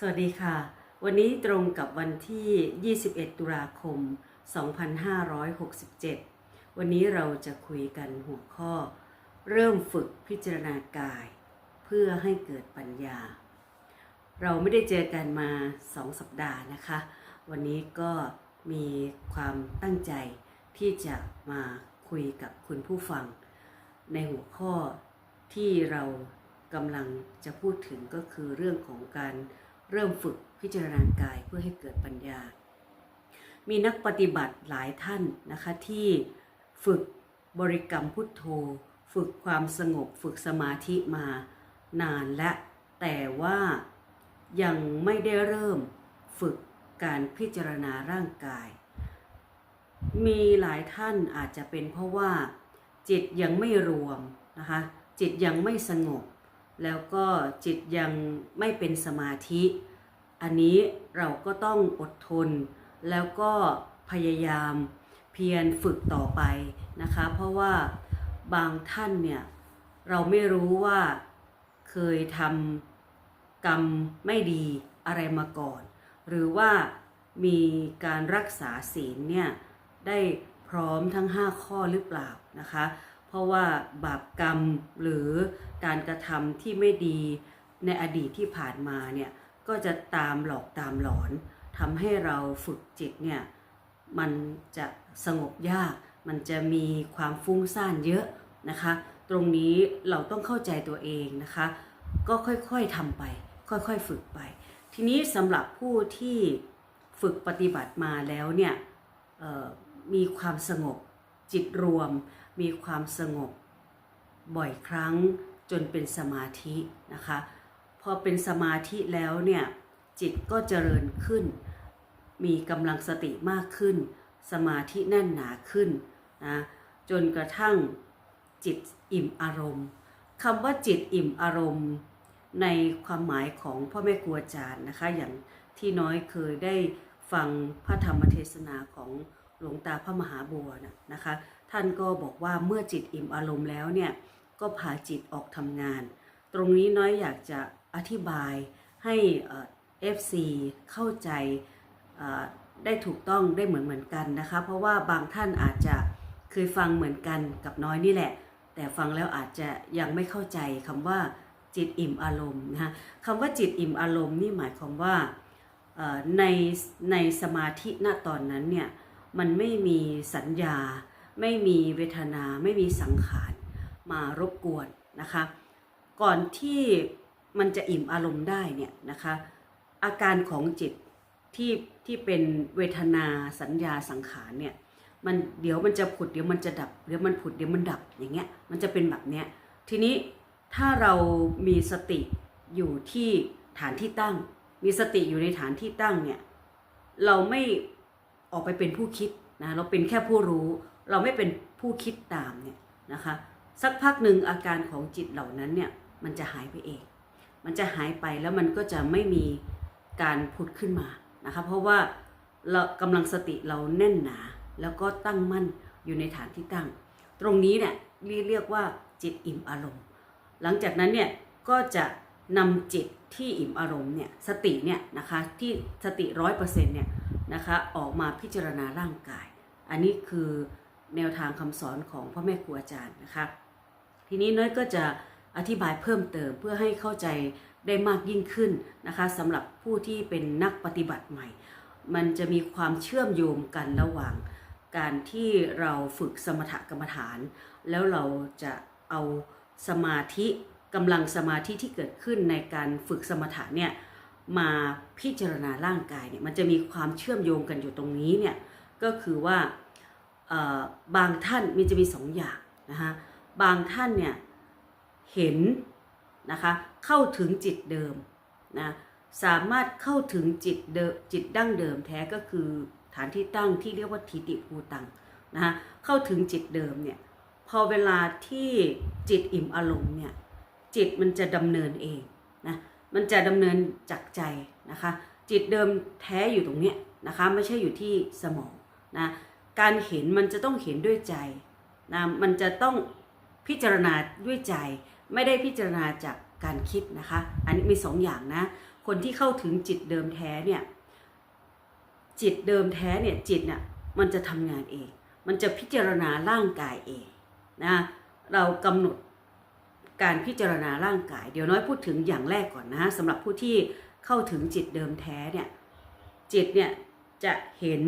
สวัสดีค่ะ วันนี้ตรงกับวันที่ 21 ตุลาคม 2567 วันนี้เราจะคุยกันหัวข้อ เริ่มฝึกพิจารณากาย เพื่อให้เกิดปัญญา เราไม่ได้เจอกันมา 2 สัปดาห์นะคะ วันนี้ก็มีความตั้งใจที่จะมาคุยกับคุณผู้ฟัง ในหัวข้อที่เรากำลังจะพูดถึงก็คือเรื่องของการ เริ่มฝึกพิจารณากายเพื่อให้เกิดปัญญา มีนักปฏิบัติหลายท่านนะคะที่ฝึกบริกรรมพุทโธ ฝึกความสงบฝึกสมาธิมานานและแต่ว่ายังไม่ได้เริ่มฝึกการพิจารณาร่างกาย มีหลายท่านอาจจะเป็นเพราะว่าจิตยังไม่รวมนะคะจิตยังไม่สงบ แล้วก็จิตยังไม่เป็นสมาธิ อันนี้เราก็ต้องอดทน แล้วก็พยายามเพียรฝึกต่อไปนะคะ เพราะว่าบางท่านเนี่ยเราไม่รู้ว่าเคยทำกรรมไม่ดีอะไรมาก่อน หรือว่ามีการรักษาศีลเนี่ยได้พร้อมทั้ง 5 ข้อหรือเปล่านะคะ เพราะว่าบาปกรรมหรือการกระทำที่ไม่ดีในอดีตที่ผ่านมาเนี่ยก็จะตามหลอกตามหลอนทำให้เราฝึกจิตเนี่ยมันจะสงบยาก มันจะมีความฟุ้งซ่านเยอะนะคะ ตรงนี้เราต้องเข้าใจตัวเองนะคะ ก็ค่อยๆทำไป ค่อยๆฝึกไป ทีนี้สำหรับผู้ที่ฝึกปฏิบัติมาแล้วเนี่ยมีความสงบจิตรวม มีความสงบบ่อยครั้งจนเป็นสมาธินะคะ พอเป็นสมาธิแล้วเนี่ยจิตก็เจริญขึ้น มีกำลังสติมากขึ้น สมาธิแน่นหนาขึ้นนะจนกระทั่งจิตอิ่มอารมณ์คำว่าจิตอิ่มอารมณ์ ในความหมายของพ่อแม่ครูอาจารย์นะคะ อย่างที่น้อยเคยได้ฟังพระธรรมเทศนาของ หลวงตาพระมหาบัวนะนะคะ ท่านก็บอกว่าเมื่อจิตอิ่มอารมณ์แล้วเนี่ยก็พาจิตออกทำงาน ตรงนี้น้อยอยากจะอธิบายให้เอฟซีเข้าใจได้ถูกต้องได้เหมือนเหมือนกันนะคะ เพราะว่าบางท่านอาจจะเคยฟังเหมือนกันกับน้อยนี่แหละ แต่ฟังแล้วอาจจะยังไม่เข้าใจคำว่าจิตอิ่มอารมณ์นะคะคำว่าจิตอิ่มอารมณ์นี่หมายความว่าในในสมาธิณตอนนั้นเนี่ย มันไม่มีสัญญา ไม่มีเวทนา ไม่มีสังขารมารบกวนนะคะ ก่อนที่มันจะอิ่มอารมณ์ได้เนี่ยนะคะอาการของจิตที่ที่เป็นเวทนาสัญญาสังขารเนี่ยมันเดี๋ยวมันจะผุดเดี๋ยวมันจะดับเดี๋ยวมันผุดเดี๋ยวมันดับอย่างเงี้ยมันจะเป็นแบบเนี้ยทีนี้ถ้าเรามีสติอยู่ที่ฐานที่ตั้ง มีสติอยู่ในฐานที่ตั้งเนี่ยเราไม่ ออกไปเป็นผู้คิดนะเราเป็นแค่ผู้รู้ เราไม่เป็นผู้คิดตามเนี่ยนะคะสักพักหนึ่งอาการของจิตเหล่านั้นเนี่ยมันจะหายไปเอง มันจะหายไปแล้วมันก็จะไม่มีการผุดขึ้นมานะคะเพราะว่าเรากำลังสติเราแน่นหนา แล้วก็ตั้งมั่นอยู่ในฐานที่ตั้ง ตรงนี้เนี่ยเรียกว่าจิตอิ่มอารมณ์ หลังจากนั้นเนี่ยก็จะนำจิตที่อิ่มอารมณ์เนี่ยสติเนี่ยนะคะที่สติร้อยเปอร์เซ็นต์เนี่ย นะคะออกมาพิจารณาร่างกาย อันนี้คือแนวทางคำสอนของพ่อแม่ครูอาจารย์นะคะ ทีนี้น้อยก็จะอธิบายเพิ่มเติมเพื่อให้เข้าใจได้มากยิ่งขึ้นนะคะสำหรับผู้ที่เป็นนักปฏิบัติใหม่ มันจะมีความเชื่อมโยงกันระหว่าง การที่เราฝึกสมถกรรมฐาน แล้วเราจะเอาสมาธิกำลังสมาธิที่เกิดขึ้นในการฝึกสมถะเนี่ย มาพิจารณาร่างกายเนี่ยมันจะมีความเชื่อมโยงกันอยู่ตรงนี้เนี่ยก็คือว่าบางท่านมีจะมีสองอย่างนะคะบางท่านเนี่ยเห็นนะคะเข้าถึงจิตเดิมนะสามารถเข้าถึงจิตเดิมจิตดั้งเดิมแท้ก็คือฐานที่ตั้งที่เรียกว่าทิฏฐิภูตังนะคะเข้าถึงจิตเดิมเนี่ยพอเวลาที่จิตอิ่มอารมณ์เนี่ยจิตมันจะดำเนินเองนะ มันจะดำเนินจากใจนะคะ จิตเดิมแท้อยู่ตรงเนี้ยนะคะ ไม่ใช่อยู่ที่สมองนะการเห็นมันจะต้องเห็นด้วยใจนะมันจะต้องพิจารณาด้วยใจ ไม่ได้พิจารณาจากการคิดนะคะ อันนี้มีสองอย่างนะ คนที่เข้าถึงจิตเดิมแท้เนี่ยจิตเดิมแท้เนี่ยจิตเนี่ยมันจะทำงานเอง มันจะพิจารณาร่างกายเองนะเรากำหนด การพิจารณาร่างกาย เดี๋ยวน้อยพูดถึงอย่างแรกก่อนนะสำหรับผู้ที่เข้าถึงจิตเดิมแท้เนี่ยจิตเนี่ยจะเห็น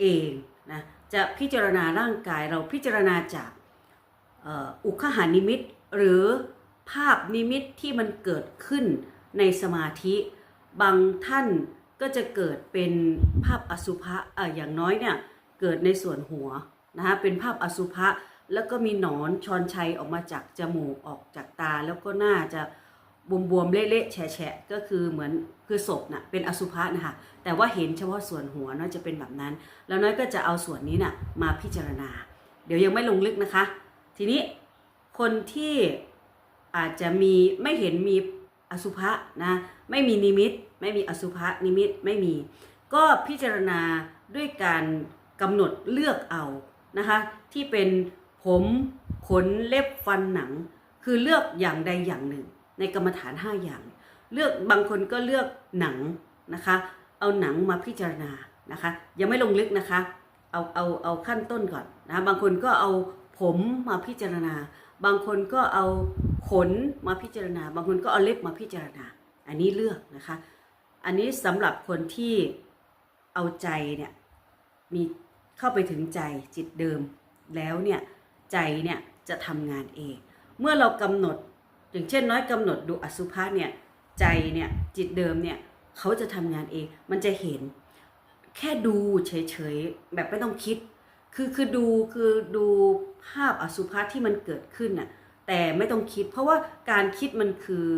เองนะจะพิจารณาร่างกายเราพิจารณาจากอุคหานิมิต หรือภาพนิมิตที่มันเกิดขึ้นในสมาธิ บางท่านก็จะเกิดเป็นภาพอสุภะเอออย่างน้อยเนี่ยเกิดในส่วนหัวนะคะเป็นภาพอสุภะ แล้วก็มีหนอนชอนชัยออกมาจากจมูกออกจากตา แล้วก็หน้าจะบวมๆเละๆแฉะๆก็คือเหมือนคือศพน่ะเป็นอสุภะนะคะแต่ว่าเห็นเฉพาะส่วนหัวเนาะจะเป็นแบบนั้น แล้วน้อยก็จะเอาส่วนนี้น่ะมาพิจารณา เดี๋ยวยังไม่ลงลึกนะคะ ทีนี้คนที่อาจจะมีไม่เห็นมีอสุภะนะไม่มีนิมิต ไม่มีอสุภะนิมิตไม่มี ก็พิจารณาด้วยการกำหนดเลือกเอานะคะที่เป็น ผมขนเล็บฟันหนัง คือเลือกอย่างใดอย่างหนึ่ง ในกรรมฐาน 5 อย่าง เลือกบางคนก็เลือกหนังนะคะ เอาหนังมาพิจารณานะคะ ยังไม่ลงลึกนะคะ เอาเอาเอาขั้นต้นก่อนนะบางคนก็เอาผมมาพิจารณา บางคนก็เอาขนมาพิจารณา บางคนก็เอาเล็บมาพิจารณา อันนี้เลือกนะคะ อันนี้สำหรับคนที่เอาใจเนี่ยมีเข้าไปถึงใจจิตเดิมแล้วเนี่ย ใจเนี่ยจะทำงานเอง เมื่อเรากำหนด อย่างเช่นน้อยกำหนดดูอสุภะเนี่ยใจเนี่ยจิตเดิมเนี่ยเขาจะทำงานเอง มันจะเห็น แค่ดูเฉยๆแบบไม่ต้องคิด คือคือดูคือดูภาพอสุภะที่มันเกิดขึ้นน่ะแต่ไม่ต้องคิด เพราะว่าการคิดมันคือ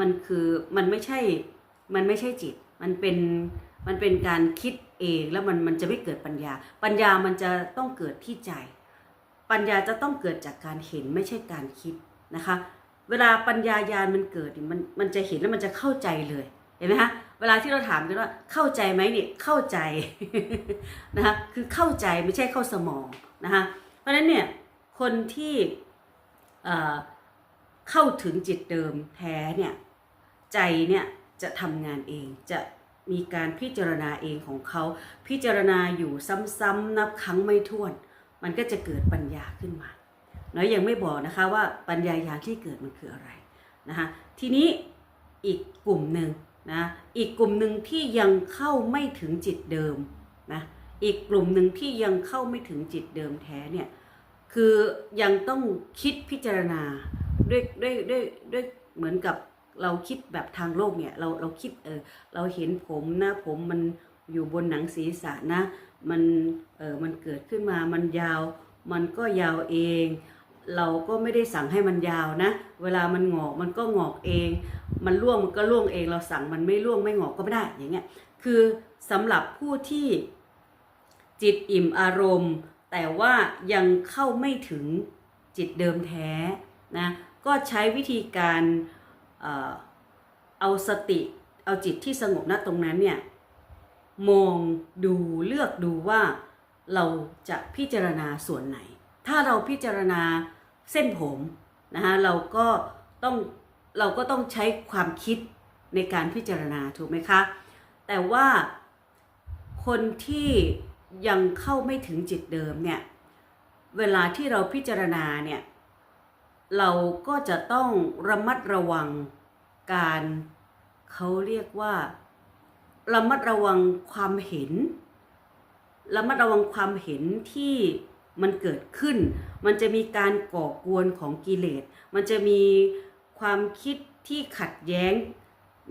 มันคือมันไม่ใช่มันไม่ใช่จิต มันเป็นมันเป็นการคิดเองแล้วมันมันจะไม่เกิดปัญญา ปัญญามันจะต้องเกิดที่ใจ ปัญญาจะต้องเกิดจากการเห็นไม่ใช่การคิดนะคะ เวลาปัญญายาณมันเกิดนี่มันมันจะเห็นแล้วมันจะเข้าใจเลยเห็นไหมคะเวลาที่เราถามกันว่าเข้าใจไหมเนี่ยเข้าใจนะคะคือเข้าใจไม่ใช่เข้าสมองนะคะเพราะฉะนั้นเนี่ยคนที่เอ่อเข้าถึงจิตเดิมแท้เนี่ยใจเนี่ยจะทำงานเองจะมีการพิจารณาเองของเขา พิจารณาอยู่ซ้ำๆนับครั้งไม่ถ้วน มันก็จะเกิดปัญญาขึ้นมาน้อยยังไม่บอกนะคะว่าปัญญายาณที่เกิดมันคืออะไรนะคะทีนี้อีกกลุ่มหนึ่งนะอีกกลุ่มหนึ่งที่ยังเข้าไม่ถึงจิตเดิมนะอีกกลุ่มหนึ่งที่ยังเข้าไม่ถึงจิตเดิมแท้เนี่ยคือยังต้องคิดพิจารณาด้วยด้วยด้วยด้วยเหมือนกับเราคิดแบบทางโลกเนี่ยเราเราคิดเออเราเห็นผมนะผมมันอยู่บนหนังศีรษะนะ มันเออมันเกิดขึ้นมามันยาว มันก็ยาวเอง เราก็ไม่ได้สั่งให้มันยาวนะ เวลามันงอกมันก็งอกเอง มันร่วงมันก็ร่วงเอง เราสั่งมันไม่ร่วงไม่งอกก็ไม่ได้อย่างเงี้ยคือสำหรับผู้ที่จิตอิ่มอารมณ์ แต่ว่ายังเข้าไม่ถึงจิตเดิมแท้นะก็ใช้วิธีการเออเอาสติเอาจิตที่สงบณตรงนั้นเนี่ย มองดูเลือกดูว่าเราจะพิจารณาส่วนไหน ถ้าเราพิจารณาเส้นผมนะคะเราก็ต้องเราก็ต้องใช้ความคิดในการพิจารณาถูกไหมคะ แต่ว่าคนที่ยังเข้าไม่ถึงจิตเดิมเนี่ย เวลาที่เราพิจารณาเนี่ย เราก็จะต้องระมัดระวังการเขาเรียกว่า ระมัดระวังความเห็นระมัดระวังความเห็นที่มันเกิดขึ้น มันจะมีการก่อกวนของกิเลส มันจะมีความคิดที่ขัดแย้ง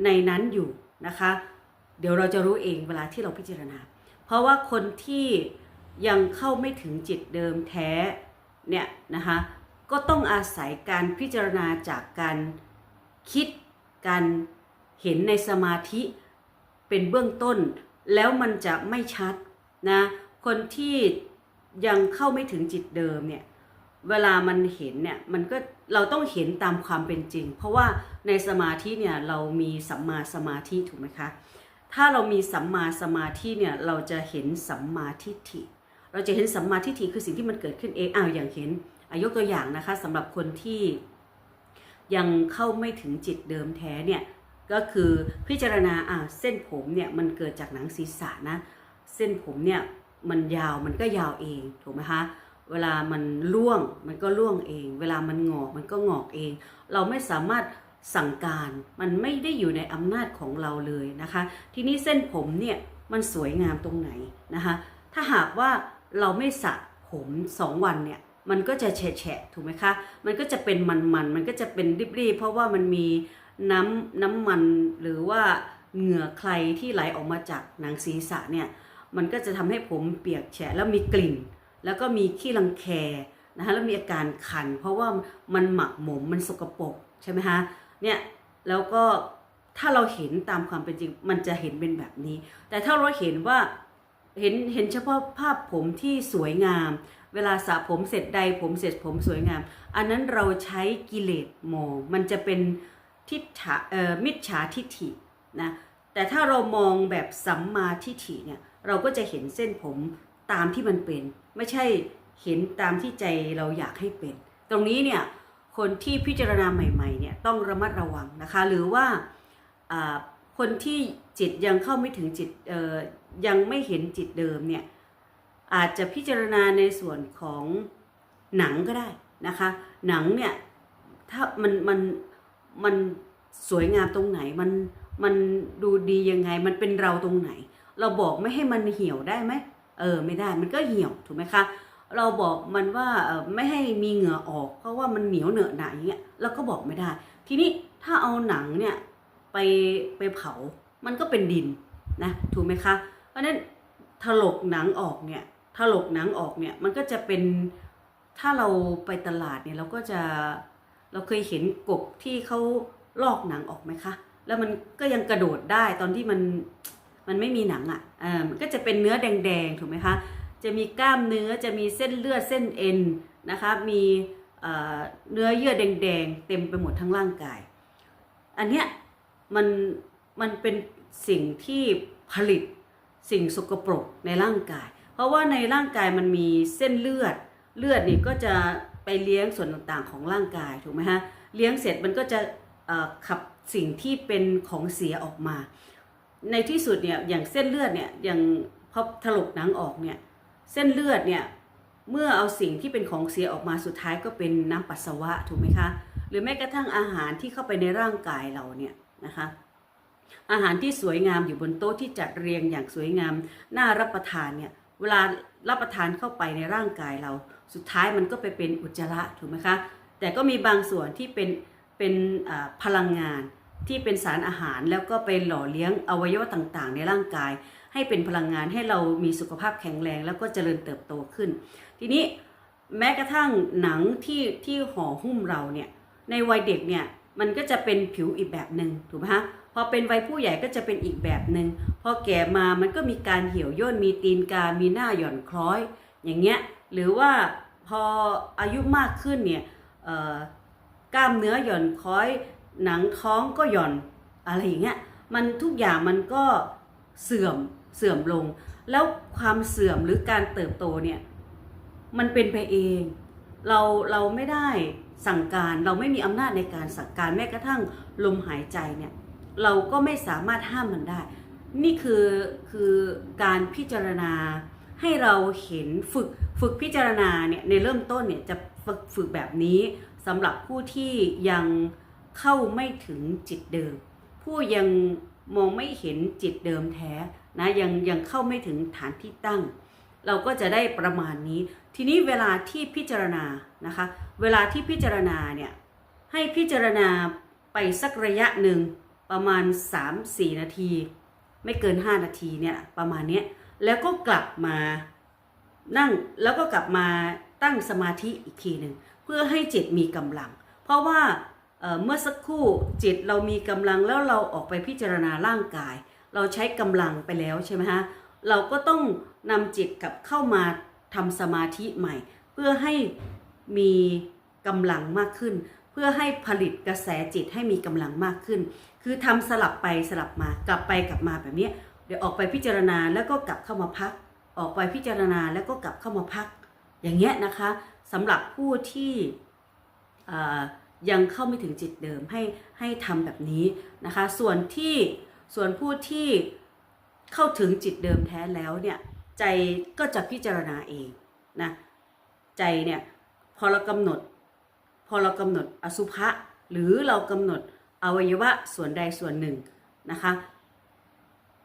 ในนั้นอยู่นะคะ เดี๋ยวเราจะรู้เองเวลาที่เราพิจารณา เพราะว่าคนที่ยังเข้าไม่ถึงจิตเดิมแท้เนี่ยนะคะก็ต้องอาศัยการพิจารณาจากการคิดการเห็นในสมาธิ เป็นเบื้องต้น แล้วมันจะไม่ชัดนะคนที่ยังเข้าไม่ถึงจิตเดิมเนี่ยเวลามันเห็นเนี่ยมันก็เราต้องเห็นตามความเป็นจริง เพราะว่าในสมาธิเนี่ยเรามีสัมมาสมาธิถูกไหมคะถ้าเรามีสัมมาสมาธิเนี่ยเราจะเห็นสัมมาทิฏฐิ เราจะเห็นสัมมาทิฏฐิคือสิ่งที่มันเกิดขึ้นเองอ้าวอย่างเห็นอายกตัวอย่างนะคะสำหรับคนที่ยังเข้าไม่ถึงจิตเดิมแท้เนี่ย ก็คือพิจารณาอะเส้นผมเนี่ยมันเกิดจากหนังศีรษะนะ เส้นผมเนี่ยมันยาวมันก็ยาวเองถูกไหมคะเวลามันร่วงมันก็ร่วงเอง เวลามันงอกมันก็งอกเอง เราไม่สามารถสั่งการมันไม่ได้อยู่ในอำนาจของเราเลยนะคะ ทีนี้เส้นผมเนี่ยมันสวยงามตรงไหนนะคะ ถ้าหากว่าเราไม่สระผมสองวันเนี่ยมันก็จะแฉะถูกไหมคะ มันก็จะเป็นมันๆ มันก็จะเป็นรีบๆเพราะว่ามันมี น้ำน้ำมันหรือว่าเหงื่อใครที่ไหลออกมาจากหนังศีรษะเนี่ยมันก็จะทำให้ผมเปียกแฉะแล้วมีกลิ่น แล้วก็มีขี้รังแคนะคะแล้วมีอาการคัน เพราะว่ามันหมักหมมมันสกปรกใช่ไหมคะเนี่ยแล้วก็ถ้าเราเห็นตามความเป็นจริงมันจะเห็นเป็นแบบนี้ แต่ถ้าเราเห็นว่าเห็นเห็นเฉพาะภาพผมที่สวยงาม เวลาสระผมเสร็จใดผมเสร็จผมสวยงาม อันนั้นเราใช้กิเลสมองมันจะเป็น ทิฏฐะเอ่อมิจฉาทิฏฐินะแต่ถ้าเรามองแบบสัมมาทิฏฐิเนี่ยเราก็จะเห็นเส้นผมตามที่มันเป็น ไม่ใช่เห็นตามที่ใจเราอยากให้เป็น ตรงนี้เนี่ยคนที่พิจารณาใหม่ๆเนี่ยต้องระมัดระวังนะคะ หรือว่าคนที่จิตยังเข้าไม่ถึงจิตยังไม่เห็นจิตเดิมเนี่ยอาจจะพิจารณาในส่วนของหนังก็ได้นะคะ หนังเนี่ยถ้ามันมัน มันสวยงามตรงไหนมันมันดูดียังไง มันเป็นเราตรงไหน เราบอกไม่ให้มันเหี่ยวได้ไหมเออไม่ได้มันก็เหี่ยวถูกไหมคะเราบอกมันว่าไม่ให้มีเหงื่อออก เพราะว่ามันเหนียวเหนอะหนาอย่างเงี้ยเราก็บอกไม่ได้ ทีนี้ถ้าเอาหนังเนี่ยไปไปเผา มันก็เป็นดินนะถูกไหมคะ เพราะฉะนั้นถลกหนังออกเนี่ยถลกหนังออกเนี่ยมันก็จะเป็นถ้าเราไปตลาดเนี่ยเราก็จะ เราเคยเห็นกบที่เขาลอกหนังออกไหมคะ แล้วมันก็ยังกระโดดได้ตอนที่มันมันไม่มีหนังอะ่ะอ่ามันก็จะเป็นเนื้อแดงๆถูกไหมคะ จะมีกล้ามเนื้อจะมีเส้นเลือดเส้นเอ็นนะคะ มีเอ่อเนื้อเยื่อแดงๆเต็มไปหมดทั้งร่างกาย อันเนี้ยมันมันเป็นสิ่งที่ผลิตสิ่งสกปรกในร่างกาย เพราะว่าในร่างกายมันมีเส้นเลือด เลือดนี่ก็จะไปเลี้ยงส่วนต่างๆของร่างกายถูกไหมฮะเลี้ยงเสร็จมันก็จะขับสิ่งที่เป็นของเสียออกมา ในที่สุดเนี่ยอย่างเส้นเลือดเนี่ยอย่างพอถลกหนังออกเนี่ยเส้นเลือดเนี่ยเมื่อเอาสิ่งที่เป็นของเสียออกมาสุดท้ายก็เป็นน้ำปัสสาวะถูกไหมคะหรือแม้กระทั่งอาหารที่เข้าไปในร่างกายเราเนี่ยนะคะอาหารที่สวยงามอยู่บนโต๊ะที่จัดเรียงอย่างสวยงามน่ารับประทานเนี่ยเวลารับประทานเข้าไปในร่างกายเรา สุดท้ายมันก็ไปเป็นอุจจาระถูกไหมคะแต่ก็มีบางส่วนที่เป็นเป็นพลังงานที่เป็นสารอาหารแล้วก็ไปหล่อเลี้ยงอวัยวะต่างๆ ในร่างกาย ให้เป็นพลังงานให้เรามีสุขภาพแข็งแรงแล้วก็เจริญเติบโตขึ้น ทีนี้แม้กระทั่งหนังที่ที่ห่อหุ้มเราเนี่ยในวัยเด็กเนี่ยมันก็จะเป็นผิวอีกแบบหนึ่งถูกไหมคะพอเป็นวัยผู้ใหญ่ก็จะเป็นอีกแบบหนึ่งพอแก่มามันก็มีการเหี่ยวย่นมีตีนกา มีหน้าหย่อนคล้อย อย่างเงี้ย หรือว่าพออายุมากขึ้นเนี่ยกล้ามเนื้อหย่อนคล้อยหนังท้องก็หย่อนอะไรอย่างเงี้ยมันทุกอย่างมันก็เสื่อมเสื่อมลง แล้วความเสื่อมหรือการเติบโตเนี่ยมันเป็นไปเอง เราเราไม่ได้สั่งการเราไม่มีอำนาจในการสั่งการแม้กระทั่งลมหายใจเนี่ยเราก็ไม่สามารถห้ามมันได้ นี่คือคือการพิจารณา ให้เราเห็นฝึกฝึกพิจารณาเนี่ยในเริ่มต้นเนี่ยจะฝึกฝึกแบบนี้สำหรับผู้ที่ยังเข้าไม่ถึงจิตเดิม ผู้ยังมองไม่เห็นจิตเดิมแท้นะยังยังเข้าไม่ถึงฐานที่ตั้ง เราก็จะได้ประมาณนี้ ทีนี้เวลาที่พิจารณานะคะเวลาที่พิจารณาเนี่ยให้พิจารณาไปสักระยะหนึ่งประมาณ 3-4 นาที ไม่เกิน 5 นาทีเนี่ยประมาณเนี้ย แล้วก็กลับมานั่งแล้วก็กลับมาตั้งสมาธิอีกทีหนึ่งเพื่อให้จิตมีกำลัง เพราะว่าเเมื่อสักครู่จิตเรามีกำลังแล้วเราออกไปพิจารณาร่างกาย เราใช้กำลังไปแล้วใช่ไหมฮะเราก็ต้องนำจิตกลับเข้ามาทำสมาธิใหม่ เพื่อให้มีกำลังมากขึ้น เพื่อให้ผลิตกระแสจิตให้มีกำลังมากขึ้น คือทำสลับไปสลับมากลับไปกลับมาแบบนี้ เดี๋ยวออกไปพิจารณาแล้วก็กลับเข้ามาพัก ออกไปพิจารณาแล้วก็กลับเข้ามาพัก อย่างเงี้ยนะคะสำหรับผู้ที่ยังเข้าไม่ถึงจิตเดิมให้ให้ทำแบบนี้นะคะ ส่วนที่ส่วนผู้ที่เข้าถึงจิตเดิมแท้แล้วเนี่ยใจก็จะพิจารณาเองนะใจเนี่ยพอเรากำหนด พอเรากำหนดอสุภะหรือเรากำหนดอวัยวะส่วนใดส่วนหนึ่งนะคะ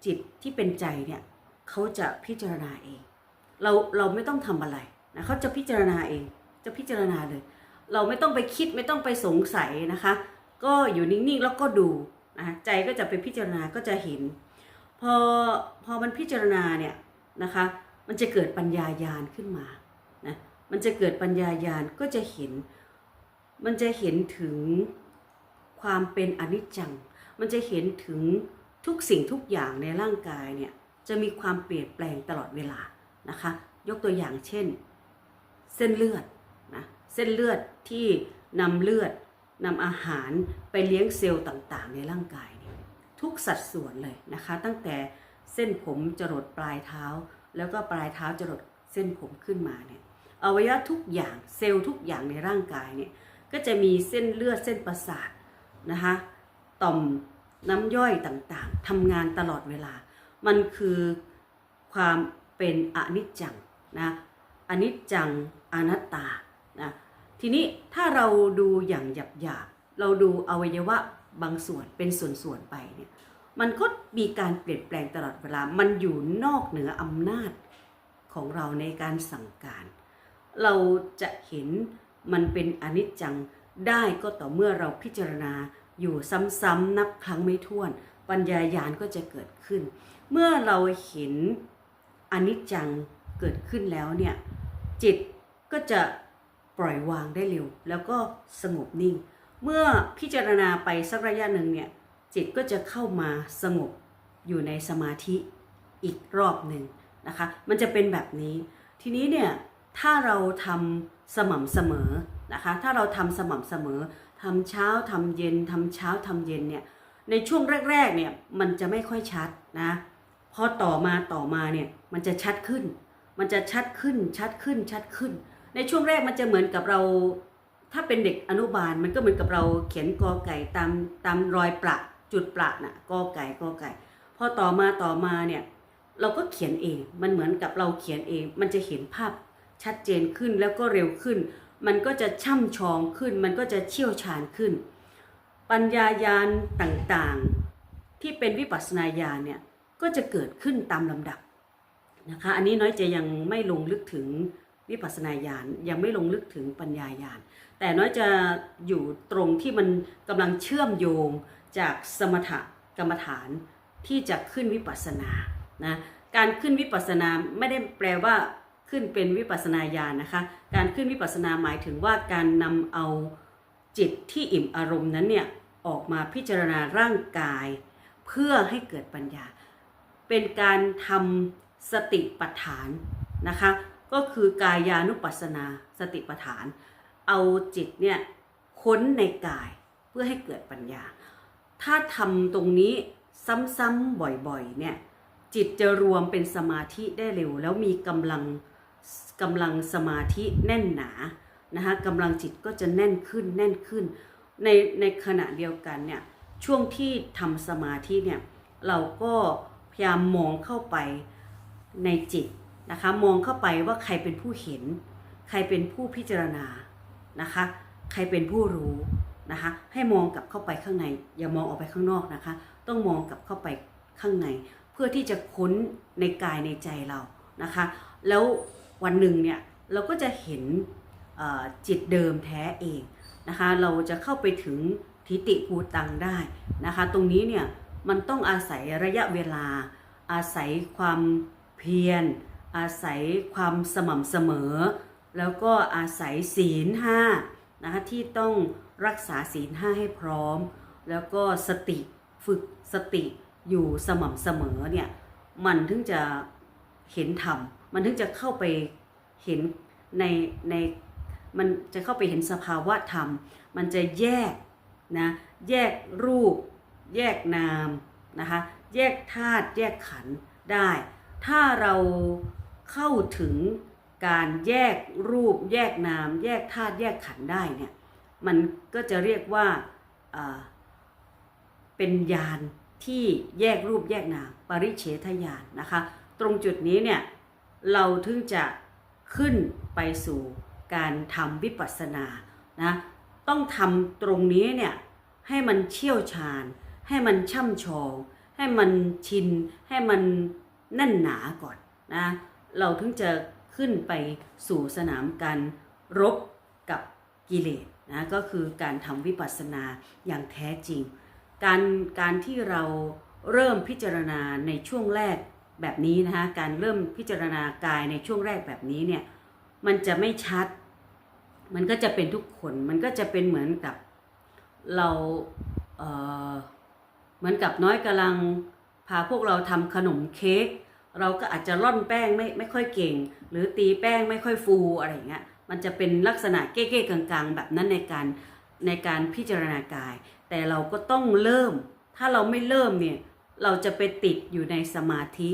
จิตที่เป็นใจเนี่ยเขาจะพิจารณาเอง เราเราไม่ต้องทำอะไรนะเขาจะพิจารณาเอง จะพิจารณาเลย เราไม่ต้องไปคิดไม่ต้องไปสงสัยนะคะ ก็อยู่นิ่งๆแล้วก็ดูนะใจก็จะไปพิจารณาก็จะเห็น พอพอมันพิจารณาเนี่ยนะคะ มันจะเกิดปัญญายาณขึ้นมานะมันจะเกิดปัญญายาณก็จะเห็น มันจะเห็นถึงความเป็นอนิจจัง มันจะเห็นถึง ทุกสิ่งทุกอย่างในร่างกายเนี่ยจะมีความเปลี่ยนแปลงตลอดเวลานะคะ ยกตัวอย่างเช่น เส้นเลือดนะเส้นเลือดที่นำเลือดนำอาหารไปเลี้ยงเซลล์ต่างๆ ในร่างกายเนี่ยทุกสัดส่วนเลยนะคะ ตั้งแต่เส้นผมจรดปลายเท้า แล้วก็ปลายเท้าจรดเส้นผมขึ้นมาเนี่ยอวัยวะทุกอย่างเซลล์ทุกอย่างในร่างกายเนี่ยก็จะมีเส้นเลือดเส้นประสาทนะคะต่อม น้ำย่อยต่างๆทำงานตลอดเวลา มันคือความเป็นอนิจจังนะอนิจจังอนัตตานะทีนี้ถ้าเราดูอย่างหยาบๆเราดูอวัยวะบางส่วนเป็นส่วนๆไปเนี่ยมันก็มีการเปลี่ยนแปลงตลอดเวลา มันอยู่นอกเหนืออำนาจของเราในการสั่งการ เราจะเห็นมันเป็นอนิจจังได้ก็ต่อเมื่อเราพิจารณา อยู่ซ้ำๆนับครั้งไม่ถ้วน ปัญญายาณก็จะเกิดขึ้น เมื่อเราเห็นอนิจจังเกิดขึ้นแล้วเนี่ยจิตก็จะปล่อยวางได้เร็ว แล้วก็สงบนิ่ง เมื่อพิจารณาไปสักระยะหนึ่งเนี่ยจิตก็จะเข้ามาสงบอยู่ในสมาธิอีกรอบหนึ่งนะคะ มันจะเป็นแบบนี้ ทีนี้เนี่ยถ้าเราทำสม่ำเสมอนะคะ ถ้าเราทำสม่ำเสมอ ทำเช้าทำเย็นทำเช้าทำเย็นเนี่ยในช่วงแรกๆเนี่ยมันจะไม่ค่อยชัดนะพอต่อมาต่อมาเนี่ยมันจะชัดขึ้น มันจะชัดขึ้นชัดขึ้นชัดขึ้น ในช่วงแรกมันจะเหมือนกับเรา ถ้าเป็นเด็กอนุบาลมันก็เหมือนกับเราเขียนกอไก่ตามตามรอยประจุดประน่ะกอไก่กอไก่พอต่อมาต่อมาเนี่ยเราก็เขียนเองมันเหมือนกับเราเขียนเอง มันจะเห็นภาพชัดเจนขึ้นแล้วก็เร็วขึ้น มันก็จะช่ำชองขึ้น มันก็จะเชี่ยวชาญขึ้น ปัญญายาณต่างๆ ที่เป็นวิปัสสนาญาณเนี่ยก็จะเกิดขึ้นตามลำดับนะคะอันนี้น้อยจะยังไม่ลงลึกถึงวิปัสสนาญาณยังไม่ลงลึกถึงปัญญายาณแต่น้อยจะอยู่ตรงที่มันกำลังเชื่อมโยงจากสมถกรรมฐานที่จะขึ้นวิปัสสนานะการขึ้นวิปัสสนาไม่ได้แปลว่า ขึ้นเป็นวิปัสนาญาณนะคะ การขึ้นวิปัสนาหมายถึงว่าการนำเอาจิตที่อิ่มอารมณ์นั้นเนี่ยออกมาพิจารณาร่างกาย เพื่อให้เกิดปัญญา เป็นการทำสติปัฏฐานนะคะ ก็คือกายานุปัสสนาสติปัฏฐาน เอาจิตเนี่ยค้นในกายเพื่อให้เกิดปัญญา ถ้าทำตรงนี้ซ้ำๆบ่อยๆเนี่ยจิตจะรวมเป็นสมาธิได้เร็ว แล้วมีกำลัง กำลังสมาธิแน่นหนานะคะกำลังจิตก็จะแน่นขึ้นแน่นขึ้น ในในขณะเดียวกันเนี่ยช่วงที่ทำสมาธิเนี่ยเราก็พยายามมองเข้าไปในจิตนะคะมองเข้าไปว่าใครเป็นผู้เห็น ใครเป็นผู้พิจารณานะคะใครเป็นผู้รู้นะคะให้มองกลับเข้าไปข้างใน อย่ามองออกไปข้างนอกนะคะ ต้องมองกลับเข้าไปข้างใน เพื่อที่จะค้นในกายในใจเรานะคะ แล้ว วันหนึ่งเนี่ยเราก็จะเห็นจิตเดิมแท้เองนะคะเราจะเข้าไปถึงทิฏฐิภูตังได้นะคะ ตรงนี้เนี่ยมันต้องอาศัยระยะเวลา อาศัยความเพียร อาศัยความสม่ำเสมอ แล้วก็อาศัยศีลห้านะคะที่ต้องรักษาศีลห้าให้พร้อม แล้วก็สติฝึกสติอยู่สม่ำเสมอเนี่ยมันถึงจะเห็นธรรม มันถึงจะเข้าไปเห็นในในมันจะเข้าไปเห็นสภาวะธรรม มันจะแยกนะแยกรูป แยกนามนะคะแยกธาตุแยกขันได้ ถ้าเราเข้าถึงการแยกรูป แยกนาม แยกธาตุแยกขันได้เนี่ยมันก็จะเรียกว่าเป็นยานที่แยกรูปแยกนามปริเฉทญาณนะคะ ตรงจุดนี้เนี่ย เราถึงจะขึ้นไปสู่การทำวิปัสสนานะต้องทำตรงนี้เนี่ยให้มันเชี่ยวชาญ ให้มันช่ำชอง ให้มันชิน ให้มันแน่นหนาก่อนนะเราถึงจะขึ้นไปสู่สนามการรบกับกิเลสนะก็คือการทำวิปัสสนาอย่างแท้จริง การการที่เราเริ่มพิจารณาในช่วงแรก แบบนี้นะคะการเริ่มพิจารณากายในช่วงแรกแบบนี้เนี่ยมันจะไม่ชัด มันก็จะเป็นทุกคน มันก็จะเป็นเหมือนกับเราเออเหมือนกับน้อยกำลังพาพวกเราทำขนมเค้กเราก็อาจจะร่อนแป้งไม่ไม่ค่อยเก่ง หรือตีแป้งไม่ค่อยฟูอะไรอย่างเงี้ยมันจะเป็นลักษณะเก้ๆกลางๆ แบบนั้นในการในการพิจารณากาย แต่เราก็ต้องเริ่ม ถ้าเราไม่เริ่มเนี่ย เราจะไปติดอยู่ในสมาธิ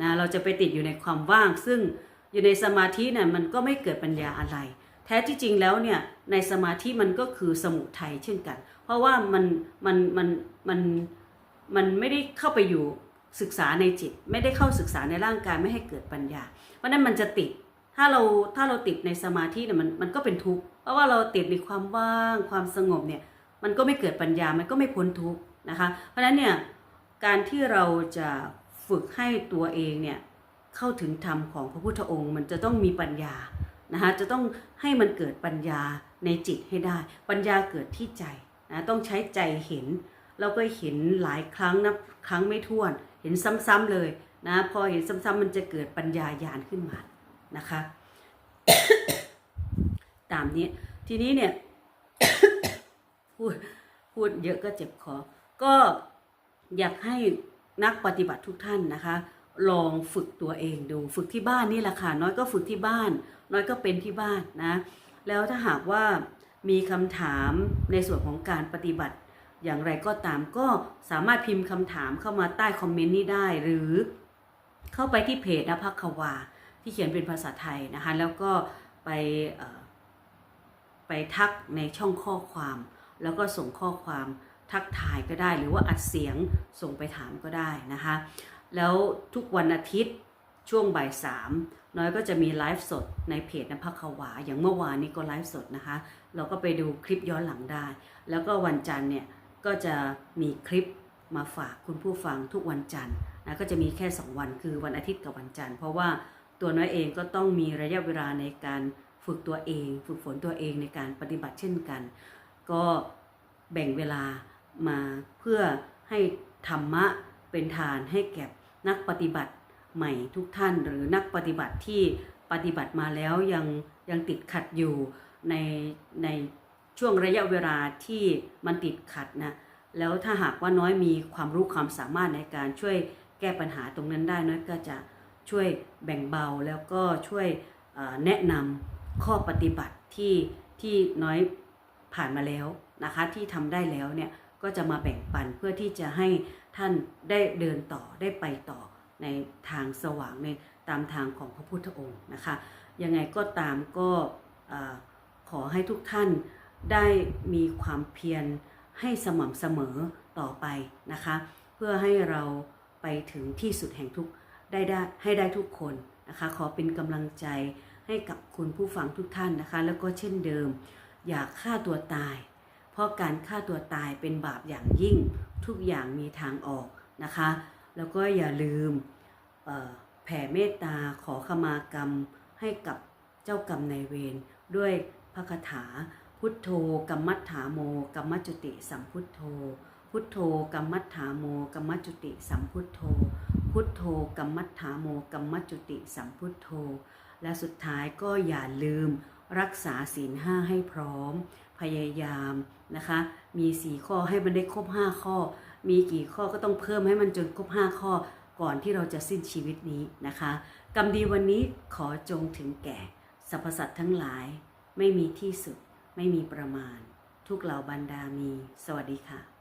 นะเราจะไปติดอยู่ในความว่าง ซึ่งอยู่ในสมาธิเนี่ยมันก็ไม่เกิดปัญญาอะไร แท้ที่จริงแล้วเนี่ยในสมาธิมันก็คือสมุทัยเช่นกัน เพราะว่ามันมันมันมันมันไม่ได้เข้าไปอยู่ศึกษาในจิต ไม่ได้เข้าศึกษาในร่างกายไม่ให้เกิดปัญญา เพราะนั้นมันจะติดถ้าเราถ้าเราติดในสมาธิเนี่ยมันมันก็เป็นทุกข์เพราะว่าเราติดในความว่างความสงบเนี่ยมันก็ไม่เกิดปัญญามันก็ไม่พ้นทุกข์นะคะ เพราะฉะนั้นเนี่ย การที่เราจะฝึกให้ตัวเองเนี่ยเข้าถึงธรรมของพระพุทธองค์ มันจะต้องมีปัญญานะคะจะต้องให้มันเกิดปัญญาในจิตให้ได้ ปัญญาเกิดที่ใจนะต้องใช้ใจเห็น เราก็เห็นหลายครั้งนับครั้งไม่ถ้วน เห็นซ้ำๆเลยนะพอเห็นซ้ำๆมันจะเกิดปัญญาญาณขึ้นมานะคะตามนี้ทีนี้เนี่ยพูดพูดเยอะก็เจ็บคอก็ อยากให้นักปฏิบัติทุกท่านนะคะ ลองฝึกตัวเองดู ฝึกที่บ้านนี่แหละค่ะน้อยก็ฝึกที่บ้าน น้อยก็เป็นที่บ้านนะแล้วถ้าหากว่ามีคำถามในส่วนของการปฏิบัติ อย่างไรก็ตามก็สามารถพิมพ์คำถามเข้ามาใต้คอมเมนต์นี้ได้ หรือเข้าไปที่เพจนภัควา ที่เขียนเป็นภาษาไทยนะคะแล้วก็ไปไปทักในช่องข้อความ แล้วก็ส่งข้อความ ทักทายก็ได้ หรือว่าอัดเสียงส่งไปถามก็ได้นะคะ แล้วทุกวันอาทิตย์ช่วงบ่ายสามน้อยก็จะมีไลฟ์สดในเพจนภัควา อย่างเมื่อวานนี้ก็ไลฟ์สดนะคะ เราก็ไปดูคลิปย้อนหลังได้ แล้วก็วันจันทร์เนี่ยก็จะมีคลิปมาฝากคุณผู้ฟังทุกวันจันทร์นะก็จะมีแค่ 2 วันคือวันอาทิตย์กับวันจันทร์ เพราะว่าตัวน้อยเองก็ต้องมีระยะเวลาในการฝึกตัวเอง ฝึกฝนตัวเองในการปฏิบัติเช่นกัน ก็แบ่งเวลา มาเพื่อให้ธรรมะเป็นทานให้แก่นักปฏิบัติใหม่ทุกท่าน หรือนักปฏิบัติที่ปฏิบัติมาแล้วยังยังติดขัดอยู่ในในช่วงระยะเวลาที่มันติดขัดนะแล้วถ้าหากว่าน้อยมีความรู้ความสามารถในการช่วยแก้ปัญหาตรงนั้นได้น้อยก็จะช่วยแบ่งเบาแล้วก็ช่วยแนะนำข้อปฏิบัติที่ที่น้อยผ่านมาแล้วนะคะที่ทำได้แล้วเนี่ย ก็จะมาแบ่งปันเพื่อที่จะให้ท่านได้เดินต่อได้ไปต่อในทางสว่างในตามทางของพระพุทธองค์นะคะยังไงก็ตามก็ขอให้ทุกท่านได้มีความเพียรให้สม่ำเสมอต่อไปนะคะ เพื่อให้เราไปถึงที่สุดแห่งทุกได้ได้ให้ได้ทุกคนนะคะ ขอเป็นกำลังใจให้กับคุณผู้ฟังทุกท่านนะคะ แล้วก็เช่นเดิม อยากฆ่าตัวตาย เพราะการฆ่าตัวตายเป็นบาปอย่างยิ่งทุกอย่างมีทางออกนะคะ แล้วก็อย่าลืมแผ่เมตตาขอขมากรรมให้กับเจ้ากรรมนายเวรด้วยพระคาถาพุทโธกัมมัฏฐาโมกัมมัจจุติสัมพุทโธ พุทโธกัมมัฏฐาโมกัมมัจจุติสัมพุทโธ พุทโธกัมมัฏฐาโมกัมมัจจุติสัมพุทโธ และสุดท้ายก็อย่าลืมรักษาศีลห้าให้พร้อม ยายามนะคะ มีสี่ข้อให้มันได้ครบห้าข้อ มีกี่ข้อก็ต้องเพิ่มให้มันจนครบห้าข้อ ก่อนที่เราจะสิ้นชีวิตนี้นะคะกรรมดีวันนี้ขอจงถึงแก่สรรพสัตว์ทั้งหลาย ไม่มีที่สุด ไม่มีประมาณ ทุกเหล่าบรรดามี สวัสดีค่ะ